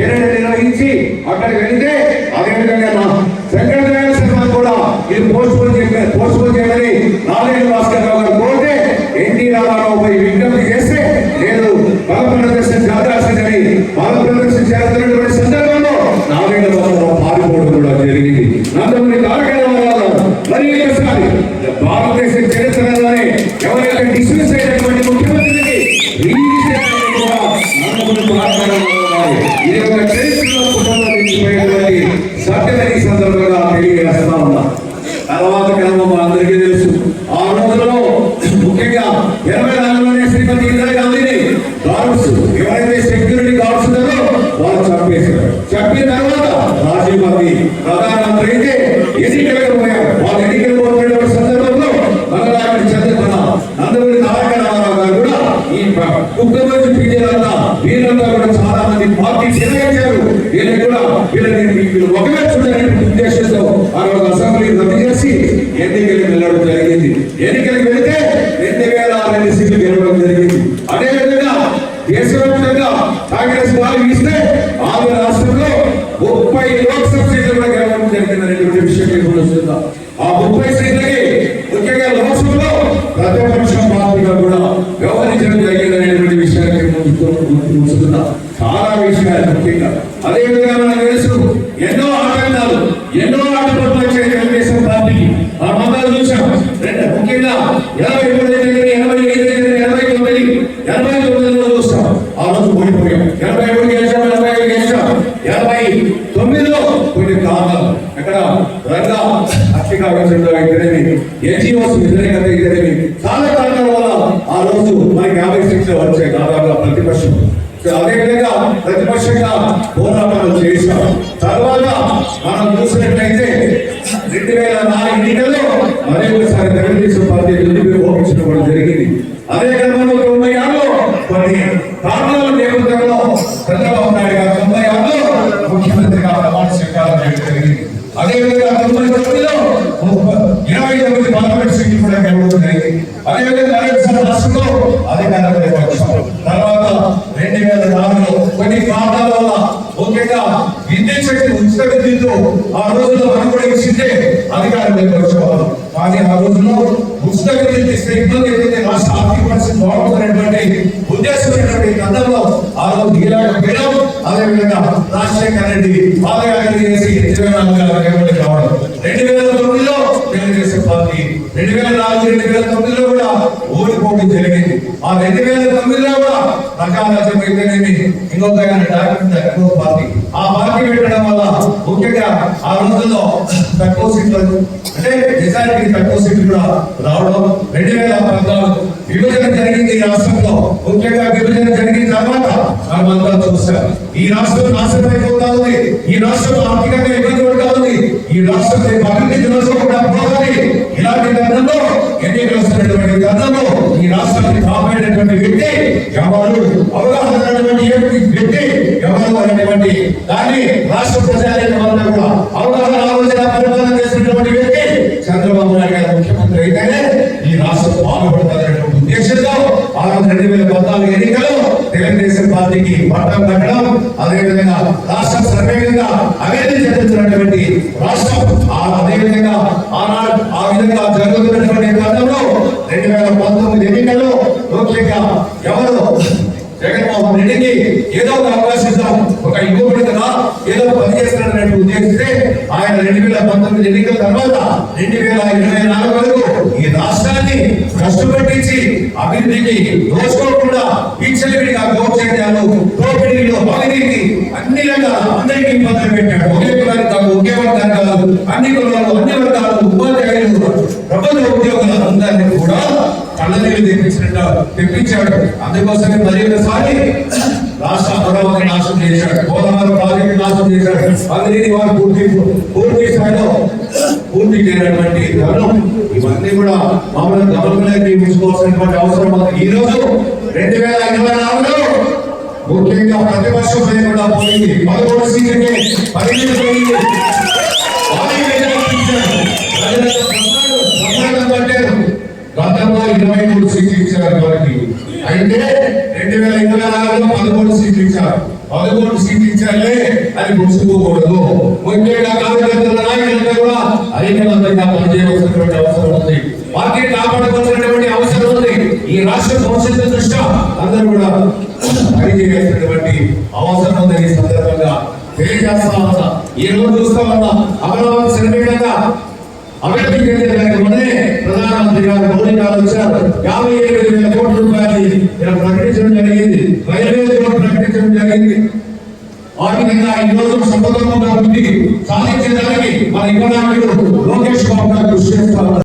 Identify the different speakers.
Speaker 1: Parent నిర్వహించి అక్కడికి వెళితే అదేవిధంగా ఈ సందర్భంగా తెలియజేస్తా ఉన్నా. తర్వాత క్రమం అందరికీ తెలుసు. ఆ రోజుల్లో ముఖ్యంగా ఇరవై నాలుగులోనే శ్రీమతి ఇందిరా గాంధీని గార్డ్స్ ఎవరైతే సెక్యూరిటీ గార్డ్స్ ఉన్నారో వాళ్ళు చంపేశారు. చంపిన తర్వాత రాజీవ్ గాంధీ ప్రధానమంత్రి అయితే ఎన్నికలకు పోయారు. వాళ్ళు సందర్భంలో మనలాంటి చంద్రమన నందమూరి తారక రామారావు గారు కూడా ఈ కుక్కమంది పీజీలంతా వీళ్ళంతా కూడా చాలా మంది పార్టీ వీళ్ళకి కూడా వీళ్ళని ఒకవే చూడని ఉద్దేశంతో ఆ రోజు అసెంబ్లీ రద్దు చేసి ఎన్నికలకు వెళ్ళడం జరిగింది ఎన్నికలకు వెళితే రెండు వేల రెండు సీట్లు గెలవడం జరిగింది అదేవిధంగా దేశవ్యాప్తంగా కాంగ్రెస్ పార్టీ ఇస్తే ఆంధ్ర రాష్ట్రంలో ముప్పై లోక్సభ సీట్లు కూడా గెలవడం జరిగింది అనేటువంటి విషయం మీకు తెలుస్తుందా ఆ ముప్పై సీట్లకి ముఖ్యంగా లోక్సభలో ప్రతిపక్ష పార్టీగా కూడా వ్యవహరించడం జరిగింది అనేటువంటి విషయాన్ని ముందుకుంటున్నా చాలా విషయాలు ముఖ్యంగా అదేవిధంగా మనకు తెలుసు ఎన్నో ఆటంకాలు ఎన్నో ఆటపోట్లు వచ్చాయి తెలుగుదేశం పార్టీకి ఆ మతాలు చూసాం రెండు ముఖ్యంగా ఎనభై మూడు జరిగింది ఎనభై ఐదు జరిగింది ఎనభై తొమ్మిది ఎనభై తొమ్మిదిలో చూస్తాం ఆ రోజు ఓడిపోయాం ఎనభై మూడు గెలిచాం ఎనభై ఐదు గెలిచాం. ఎనభై తొమ్మిదిలో కొన్ని కారణాలు. ఎక్కడ? రంగా అక్షి కావడంలో ఇద్దరేమి ఎన్జిఓస్ వ్యతిరేకత ఇద్దరేమి. చాలా కారణాల వల్ల ఆ రోజు మనకి యాభై సీట్లు వచ్చే దాదాపుగా ప్రతిపక్షం. అదేవిధంగా ప్రతిపక్షంగా పోరాటాలు చేశాం. తర్వాత మనం చూసినట్లయితే రెండు వేల నాలుగు ఎన్నికల్లో మరి ఒకసారి తెలుగుదేశం పార్టీ ఎన్నికలు ఓపించడం కూడా జరిగింది అదే క్రమంలో తొంభై ఆరులో కొన్ని కారణాల నేపథ్యంలో చంద్రబాబు నాయుడు గారు తొంభై ఆరులో ముఖ్యమంత్రిగా ప్రమాణ స్వీకారం చేయడం జరిగింది అదేవిధంగా తొంభై తొమ్మిదిలో ముప్పై- ఇరవై తొమ్మిది పార్లమెంట్ సీట్లు కూడా గెలవడం జరిగింది అదేవిధంగా అదేవిధంగా రాష్ట్రంలో అధికార ప్రతిపక్షం తర్వాత రెండు వేల ఈ కారణాల వల్ల ముఖ్యంగా విద్యుత్ శక్తి ఉచిత విద్యుత్తు ఆ రోజుల్లో మనం కూడా ఇచ్చింటే అధికార ప్రతిపక్షం కానీ ఆ రోజుల్లో ఉచిత విద్యుత్ ఇస్తే ఇబ్బంది ఏదైతే రాష్ట్ర ఆర్థిక పరిస్థితి బాగుంటున్నటువంటి ఉద్దేశమైనటువంటి గతంలో ఆ రోజు ఇలాగ పోయినాం. అదేవిధంగా రాజశేఖర రెడ్డి పాదయాత్ర చేసి ఇరవై నాలుగు వేల కేవలం రావడం. రెండు వేల తొమ్మిదిలో తెలుగుదేశం పార్టీ రెండు వేల నాలుగు రెండు వేల తొమ్మిదిలో కూడా ఓడిపోవడం జరిగింది. ఆ రెండు వేల తొమ్మిదిలో కూడా రకారాజ్యం అయితేనేమి ఇంకొక ఆయన ఇంకో పార్టీ. ఆ పార్టీ పెట్టడం వల్ల ముఖ్యంగా ఆ రోజుల్లో తక్కువ సీట్లు అంటే నిజానికి తక్కువ సీట్లు కూడా రావడం రెండు వేల పద్నాలుగు విభజన జరిగింది ఈ రాష్ట్రంలో. ముఖ్యంగా విభజన జరిగిన తర్వాత మనమంతా చూస్తాం ఈ రాష్ట్రం నాశనం అయిపోతా ఉంది. ఈ రాష్ట్రం ఆర్థికంగా ఇబ్బంది పడుతా ఉంది. ఈ రాష్ట్రం రేపు అభివృద్ధి దినోత్సవం కూడా పోవాలి. ఇలాంటి తరుణంలో ఎన్నికలు వస్తున్నటువంటి తరుణంలో ఈ రాష్ట్రాన్ని కాపాడేటువంటి వ్యక్తి ఎవరు అవగాహన వ్యక్తి ఎవరు అనేటువంటి దాన్ని రాష్ట్ర ప్రజానికమంతా కూడా అవగాహన ఆలోచన పరిపాలన చేసినటువంటి వ్యక్తి చంద్రబాబు నాయుడు గారు ముఖ్యమంత్రి అయితేనే ఈ రాష్ట్రం బాగుపడుతుందనేటువంటి ఉద్దేశంతో ఆ రెండు వేల పద్నాలుగు ఎన్నికలు తెలుగుదేశం పార్టీకి పట్టం కట్టడం అదేవిధంగా రాష్ట్ర సర్వేగంగా అభివృద్ధి చెందుతున్నటువంటి రాష్ట్రం ఆ అదేవిధంగా ఆనాడు ఆ విధంగా జరుగుతున్నటువంటి క్రమంలో రెండు వేల పంతొమ్మిది ఎన్నికల్లో ముఖ్యంగా ఎవరు జగన్మోహన్ రెడ్డికి ఏదో ఒక అవకాశం ఒక యువకుడు కదా ఏదో పని చేస్తున్నాడని ఉద్దేశిస్తే ఆయన రెండు వేల పంతొమ్మిది ఎన్నికల తర్వాత రెండు వేల ఇరవై నాలుగు వరకు ఈ రాష్ట్రాన్ని కష్టపెట్టించి అభివృద్ధికి దోచుకోకుండా విచ్చలవిడిగా దోచేటాలు దోపిడీలు అవినీతి అన్ని రకాల అందరికీ ఇబ్బందులు పెట్టాడు. ఒకే కులానికి కాదు ఒకే వర్గానికి కాదు అన్ని కులాలు అన్ని వర్గాలు ఉపాధ్యాయులు ప్రభుత్వ ఉద్యోగులు అందరినీ కూడా కళ్ళనీళ్ళు తెప్పించినట్టు తెప్పించాడు. అందుకోసమే మరి ఒకసారి రాష్ట్ర అమరావతి నాశనం చేశాడు. పోలవరం ప్రాజెక్టు నాశనం చేశాడు. అవినీతి వారు పూర్తి పూర్తి స్థాయిలో పూర్తి చేయనటువంటి ధనం ఇవన్నీ కూడా మమ్మల్ని గవర్నమెంట్ తీసుకోవాల్సినటువంటి అవసరం ఈ రోజు రెండు వేల ఇరవై నాలుగులో ముఖ్యంగా ప్రతిపక్షం లేకుండా పోయింది. పదకొండు సీట్లకే పరిమితి పోయింది. ఇచ్చారు వారికి అయితే రెండు వేల ఇరవై నాలుగులో పదకొండు సీట్లు ఇచ్చారు. పదకొండు సీట్లు ఇచ్చారులే అని ముగిసిపోకూడదు. ముఖ్యంగా కార్యకర్తల నాయకులంతా కూడా ఐక్యవంతంగా పనిచేయవలసినటువంటి అవసరం ఉంది. పార్టీ కాపాడుకోవాల్సినటువంటి అవసరం ఉంది. ఈ రాష్ట్ర భవిష్యత్తు దృష్ట్యా అందరూ కూడా పనిచేయాల్సినటువంటి అవసరం ఉంది ఈ సందర్భంగా. తెలియజేస్తా ఉన్నా. ఈ రోజు చూస్తా ఉన్నా అమరావతి శనిపీఠంగా అభివృద్ధి చెందే కార్యక్రమమే ప్రధానమంత్రి గారు మోడీ గారు వచ్చారు యాభై ఎనిమిది వేల కోట్ల రూపాయలు ఇలా ప్రకటించడం జరిగింది. రైల్వే కూడా ప్రకటించడం జరిగింది. ఆర్థికంగా ఈ రోజు సంపదముగా ఉంది. సాధించడానికి మన ఇవ్వడానికి లోకేష్ బాబు గారు కృషి చేస్తారు